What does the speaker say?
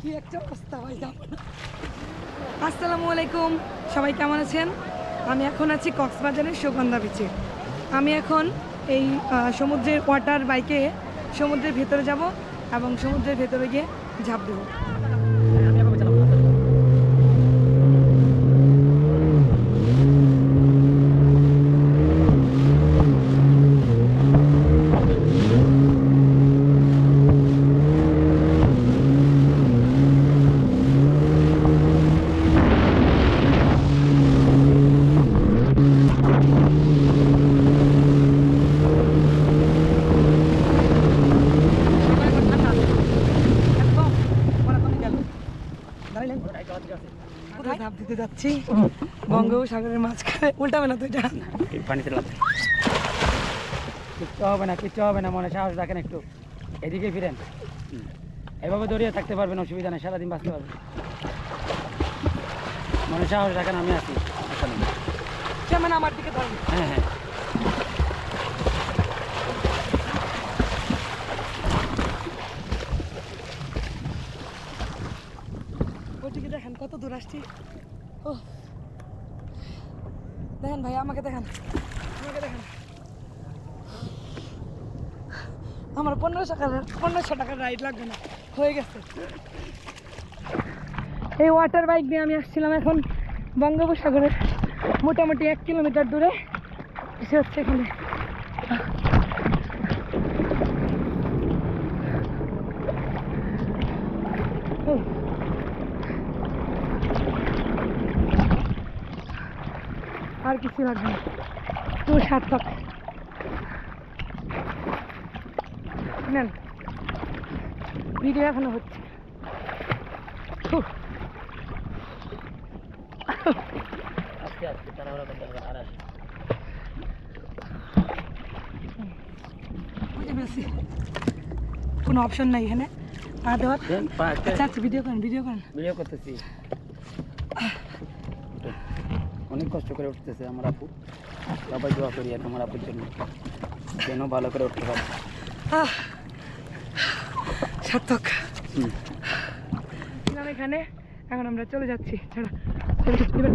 কি একটা ভাই আসসালামু আলাইকুম, সবাই কেমন আছেন? আমি এখন আছি কক্সবাজারের সুগন্ধা বিচে আমি এখন এই সমুদ্রের ওয়াটার বাইকে সমুদ্রের ভেতরে যাব এবং সমুদ্রের ভেতরে গিয়ে ঝাঁপ দেবো। কোথায়? ঝাঁপ দিতে যাচ্ছি? বঙ্গোপসাগরের মাঝখানে। উল্টাবে না তো এটা? পানিতে লাভ কিচ্ছু হবে না কিচ্ছু হবে না মনে সাহস রাখেন একটু। এদিকে ফিরেন। এভাবে দৌড়িয়ে থাকতে পারবেন অসুবিধা নেই সারাদিন বাঁচতে পারবেন। মনে সাহস রাখেন আমি আছি। কেমন আমার দিকে ধরেন। হ্যাঁ হ্যাঁ ওইদিকে দেখেন কত দূর আসছি। ও দেখেন ভাই, আমাকে দেখেন। আমাকে দেখেন। আমার পনেরোশো টাকার পনেরোশো টাকার রাইড লাগবে না। হয়ে গেছে। এই ওয়াটার বাইক নিয়ে আমি আসছিলাম এখন বঙ্গোপসাগরের মোটামুটি এক কিলোমিটার দূরে। এসে হচ্ছে এখানে ও আর কিছু লাগবে না। তো সার্থক। নেন। ভিডিও এখনও হচ্ছে। উহ, আস্তে আস্তে তাড়াহুড়া করতে হবে আর আসে। বুঝে কোনো অপশন নাই এখানে। পা দেওয়ার। আচ্ছা আচ্ছা ভিডিও করেন ভিডিও করেন। ভিডিও করতেছি। অনেক কষ্ট করে উঠতেছে আমার আপু। সবাই দোয়া করি আর আমার আপুর জন্য কেন ভালো করে উঠতে পারে। সার্থক। এখানে এখন আমরা চলে যাচ্ছি। ছাড়া চলে যাচ্ছি। এবার